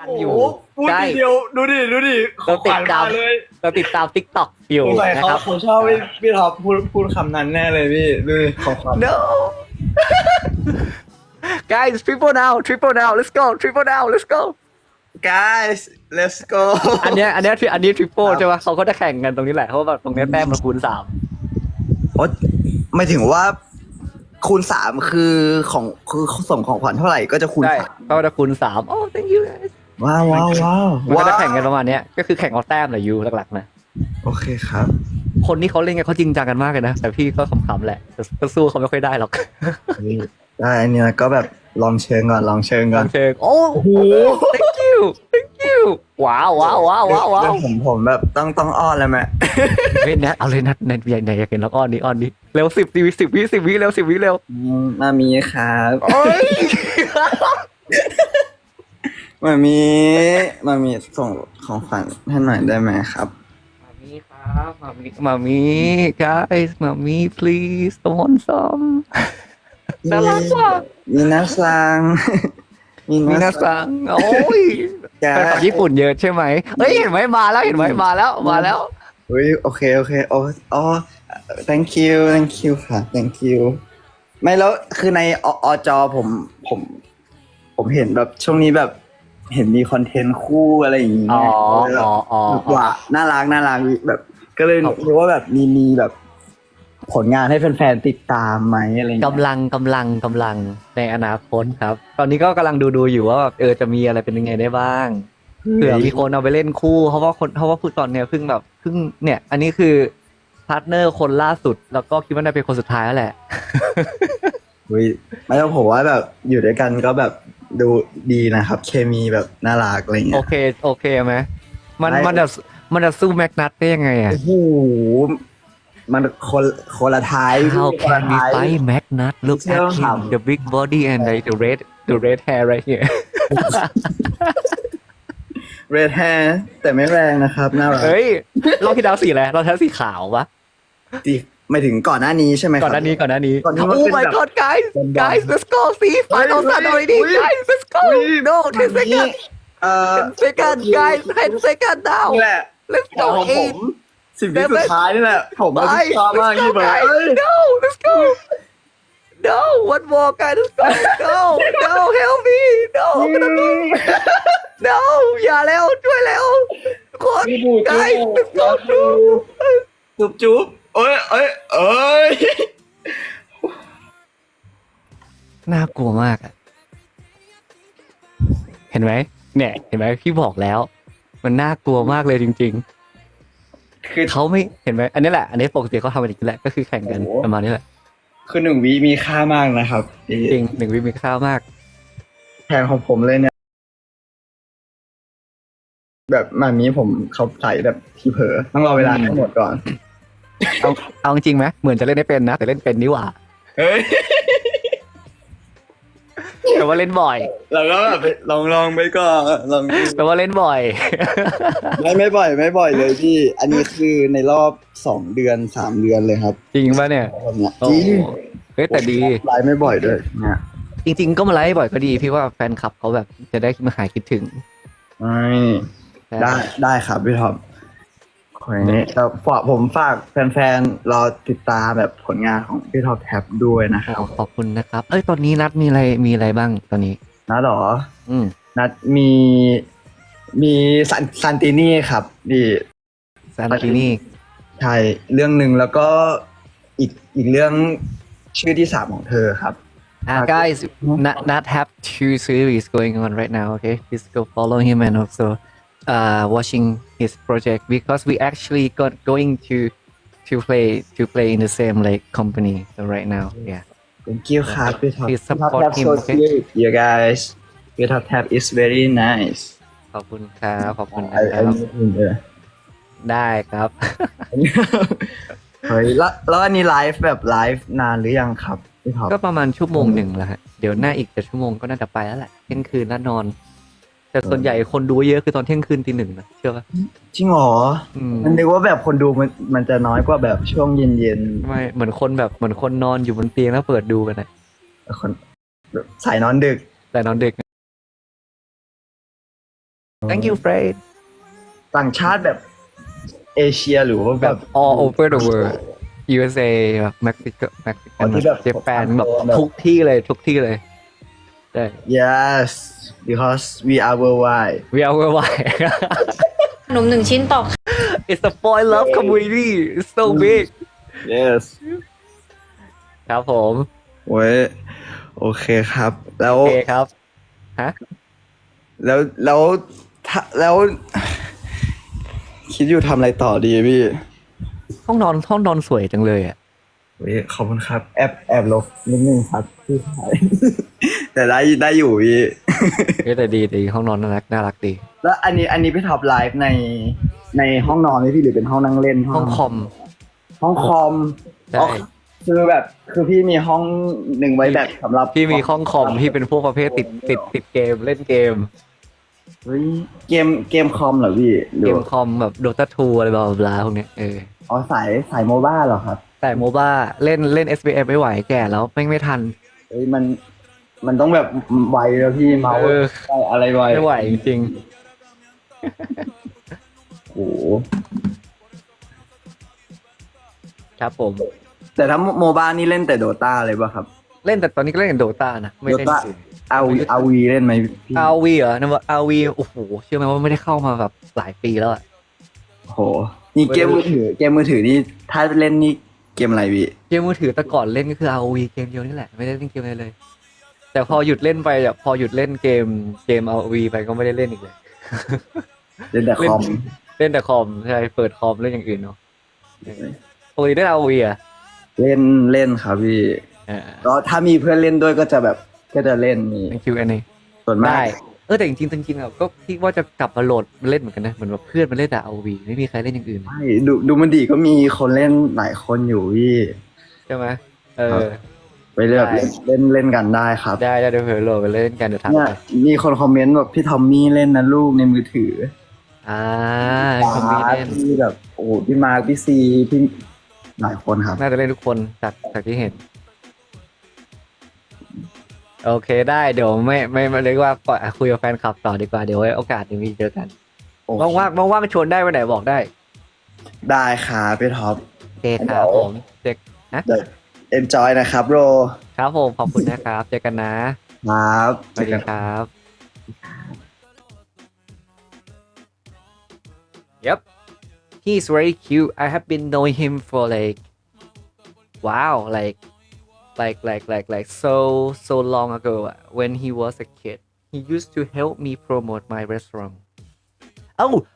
กันโอ้อโหยู่พูดใช่ ทีเดียวดูดิดูดิเราติดตาม ขวัญเลยเราติดตามทิกตอกอยู่สงสัยนะเขาครับ เขาชอบพี่พี่ท็อปพูดพูดคำนั้นแน่เลยพี่ดูดิของขวัญ no guys triple now triple now let's go triple now let's go guys let's go อันเนี้ยอันเนี้ยอันนี้ triple ครับใช่ไหมเขาก็จะแข่งกันตรงนี้แหละเพราะว่าแบบตรงเนี้ยแต้มมันคูณสามโอ๊ยไม่ถึงว่าคูณสามคือของคือส่งของขวัญเท่าไหร่ก็จะคูณใช่สามเขาก็จะคูณสามโอ้ thank you guys ว้าวว้าวว้าวมันก็จะว้าวแข่งกันประมาณเนี้ยก็คือแข่งเอาแต้มแหละยูหลักๆนะโอเคครับ คนที่เขาเล่นกันเขาจริงจังกันมากเลยนะ แต่พี่ก็ขำๆแหละแต่ก็สู้เขาไม่ค่อยได้หรอกได้อันนี้ก็แบบลองเชิงก่อนลองเชิงก่อนเชิงโอ้โห thank you thank you ว้าวว้าวว้าวว้าวว้าเดี๋วยวผมผมแบบต้องต้องอ้อนแล้วแม่เฮ้ยนะเอาเลยนะในใหญ่ใหญ่อยากเห็นแล้วอ้อนนี้อ้อนนี้เร็วสิบวิสิบวิสิบวิเร็วสิบวิเร็วอืมมามีครับโอ้ย มามีมามีส่งของขวัญให้หน่อยได้ไหมครับ มามีครับมามีมามี guys มามี please someone some น่ารักว่ะมีนาซังมีมีนาซังโอ้ยแกแฟนคลับญี่ปุ่นเยอะใช่ไหมเฮ้ยเห็นไหมมาแล้วเห็นไหมมาแล้วมาแล้วเฮ้ยโอเคโอเคโอ้อ๋อ thank you thank you ค่ะ thank you ไม่แล้วคือในออจอผมผม ผมเห็นแบบช่วงนี้แบบ เห็นมีคอนเทนต์คู่อะไรอย่างงี้อ๋อไงอ๋ออ๋อ แบบว่าน่ารักน่ารักแบบ ก็เลยรู้ว่าแบบมีมีแบบ ผลงานให้แฟนๆติดตามไหมอะไรอย่างเงี้ย กำลังกำลังกำลังในอนาคตครับ ตอนนี้ก็กำลังดูดูอยู่ว่าแบบเออจะมีอะไรเป็นยังไงได้บ้างเผื่อมีคนเอาไปเล่นคู่ เพราะว่าคนเพราะว่าพูดตอนเนี้ยเพิ่งแบบเพิ่งเนี่ย อันนี้คือพาร์ทเนอร์คนล่าสุด แล้วก็คิดว่าน่าเป็นคนสุดท้ายแล้วแหละ เฮ้ยไม่ต้องผมว่าแบบอยู่ด้วยกันก็แบบ ดูดีนะครับ เคมีแบบน่ารักอะไรอย่างโอเงี้ย เค โอเคไหมมันได้ มันจะมันจะสู้แม็กนัทได้ยังไงอะโอ้โหมันคนคนละท้าย How คน can ละ we ท้าย fight Magnus? Look ไม่ at ต้อง him, ถาม the big body and like the red, the red hair right here. เรดแฮร์แต่ไม่แรงนะครับ น่ารักเฮ้ย เราที่ดาวสีอะไรเราใช้สีขาวปะที่ ไม่ถึงก่อนหน้านี้ใช่ไหมครับก่อนหน้านี้ก่อนหน้านี้ ก่อนหน้านี้ Oh มัน my เป็นแบบ god guys ดำๆ guys let's go see final sun already อุ๊ย guys let's go อุ๊ย no มั ten นนี่ seconds เอ่อ ten seconds guys ten seconds now นี่แหละ let's ข go องผม eight สิบวิสุดท้ายนี่แหละ ผมว่า five ชอบมาก let's ที่ go แบบ guys เอ้ย no let's go no one more guys let's go no no help me no no อย่าแล้วช่วยแล้วทุกคนจูบ guys จู let's บ go จูบจูบ เอ้ยเอ้ยเอ้ยน่ากลัวมากอะเห็นไหมเนี่ย เห็นไหมพี่บอกแล้ว มันน่ากลัวมากเลยจริง คือ ๆเขาไม่เห็นไหมอันนี้แหละอันนี้ปกติเขาทำกันอย่างนี้แหละก็คือแข่งกันโอ้โห ประมาณนี้แหละคือหนึ่งวิมีค่ามากนะครับจริงหนึ่งวิมีค่ามากแทนของผมเลยเนี่ย แบบมามีผมเขาใส่แบบทีเผลอต้องรอเวลาทั้งหมดก่อน เอาเอาจริงไหมเหมือนจะเล่นไม่เป็นนะ แต่เล่นเป็นนี่หว่าเฮ้ย แต่ว่าเล่นบ่อย เราก็แบบลองลองไปก่อนลองดูแต่ว่าเล่นบ่อย ไม่ไม่บ่อย ไม่บ่อยเลยพี่ อันนี้คือในรอบสองเดือนสามเดือนเลยครับจริงป่ะเนี่ยแบบเนี้ยโอ้จริงเฮ้ยแต่ดี ไลฟ์ไม่บ่อยด้วยเนี่ยจริง ๆ ก็มาไลฟ์บ่อยก็ดีพี่ว่าแฟนคลับเขาแบบจะได้มาหายคิดถึง ไม่ได้ได้ครับพี่ท็อปขอ อย่างนี้แต่ฝากผมฝากแฟนๆรอติดตามแบบผลงานของพี่ท็อปแท็บด้วยนะครับ ขอบคุณนะครับ เอ้ยตอนนี้นัดมีอะไรมีอะไรบ้างตอนนี้นะหรอ อืมนัดมีมีซันซันตินี่ครับดีซานตินี่ใช่เรื่องหนึ่งแล้วก็อีกอีกเรื่องชื่อที่สามของเธอครับ Uh, guys, not not have two series going on right now. Okay, please go follow him and also uh, watching his project because we actually got going to to play to play in the same like company. So right now, yeah. thank you ครับ พี่ท็อป Please support him, so okay? sweet you guys พี่ท็อปแท็บ is very nice ขอบคุณครับขอบคุณนะ I ค I รับ need him there ได้ครับ เฮ้ยแล้วแล้วอันนี้ไลฟ์แบบไลฟ์นานหรือยังครับพี่ท็อปก็ประมาณชั่วโมงหนึ่งแล้วฮะเดี๋ยวหน้าอีกแต่ชั่วโมงก็น่าจะไปแล้วแหละเที่ยงคืนแล้วนอน แต่ส่วนใหญ่คนดูเยอะคือตอนเที่ยงคืนตีหนึ่งนะเชื่อปะจริงเหรออืมมันนึกว่าแบบคนดูมันมันจะน้อยกว่าแบบช่วงเย็นเย็นไม่เหมือนคนแบบเหมือนคนนอนอยู่บนเตียงแล้วเปิดดูกันนะๆคนแบบสายนอนดึก แต่นอนดึก thank you Fred ต่างชาติแบบเอเชียหรือว่าแบแบบ บ all over the world USA แบบเม็กซิโกเม็กซิอ๋กันอที่แบบเจแปนแบบแบบทุกที่เลยทุกที่เลย ใช่ yes because we are worldwide we are worldwide ขนมหนึ่งชิ้นต่อ it's a boy love community it's so big yes ครับผมโว้ยโอเคครับ แล้ว โอเคครับ ฮะ แล้วแล้วถ้าแล้ว คิดอยู่ทำอะไรต่อดีพี่ห้องนอนห้องนอนสวยจังเลยอะเฮ้ยขอบคุณครับ แอบแอบลบนิดนึงครับพี่ชาย แต่ได้ได้อยู่พี่เอ้ยแต่ดีดีห้องนอนน่ารักน่ารักดี แล้วอันนี้อันนี้พี่ท็อปไลฟ์ในในห้องนอนไหมพี่หรือเป็นห้องนั่งเล่นห้องคอม ห้องคอมใช่ อ๋อคือแบบคือพี่มีห้องหนึ่งไว้แบบสำหรับพี่มีห้องคอมพี่เป็นพวกประเภทติดติดติดเกมเล่นเกม เฮ้ยเกมเกมคอมเหรอพี่หรืเกอมคอมแบบโดตาทูอะไรบลาบลาพวกเนี้ยเอออ๋อสายสายโมบ้าเหรอครับแต่โมบ้าเล่นเล่น SBF ไม่ไหวแก่แล้วไม่งไม่ทันเฮ้ยมัน มันต้องแบบไวแล้วพี่เมาส์เออ ได้อะไรไวไม่ไหวจริงโอ้โหๆครับผม แต่ถ้าโมบ้านี่เล่นแต่โดตาเลยป่ะครับ เล่นแต่ตอนนี้ก็เล่นโดตานะ ไม่เล่น Dota เอาเอาวีเล่นไหมพี่อาวีเหรอนะว่าอาวีโอ้โห เชื่อไหมว่าไม่ได้เข้ามาแบบหลายปีแล้วอะโหนี่เกมมือถือเกมมือถือนี่ถ้าเล่นนี่เกมอะไรพี่เกมมือถือแต่ก่อนเล่นก็คือ ROV เกมเดียวนี่แหละ ไม่ได้เล่นเกมอะไรเลย แต่พอหยุดเล่นไปอะพอหยุดเล่นเกมเกม ROV ไปก็ไม่ได้เล่นอีกเลยเล่นแต่คอมเล่นแต่คอมใช่เปิดคอมเล่นอย่างอื่นเนาะปกติได้ ROV อะเล่นเล่นครับพี่อ่าก็ถ้ามีเพื่อนเล่นด้วยก็จะแบบก็จะเล่นมีเป็น Q&A ส่วนมาได้กเออแต่จริงๆจริงๆอะก็คิดว่าจะกลับมาโหลดมาเล่นเหมือนกันนะเหมือนแบบเพื่อนมาเล่นแต่ ROV ไม่มีใครเล่นอย่างอื่นเลยใช่ดูดูมันดีก็มีคนเล่นหลายคนอยู่พี่ใช่ไหมเอครัอบไป เลือกได้ เล่นเล่นกันได้ครับได้ได้เดี๋ยวเผื่อโหลดไปเล่นกันเดี๋ยวทักเนี่ยไปมีคนคอมเมนต์แบบพี่ทอมมี่เล่นนะลูกในมือถืออ่าคอมมี่เล่นพี่แบบโอ้โหพี่มาร์คพี่ซีพี่หลายคนครับ น่าจะเล่นทุกคนจากจากที่เห็น โอเคได้เดี๋ยวไม่ไม่ไม่เรียกว่าปล่อยอะคุยกับแฟนคลับต่อดีกว่าเดี๋ยวไว้โอกาสหนึงมีเจอกันโอเค ว่างว่างว่างๆมาชวนได้วันไหนบอกได้ได้ครับพี่ท็อป โอเคครับผมเจอนะเดี๋ยว เอ็นจอยนะครับโรครับผมขอบคุณนะครับ เจอกันนะครับสวัสดีครับเย็บ he's very cute. I have been knowing him for like wow like like like like like so so long ago uh, when he was a kid. He used to help me promote my restaurant. Oh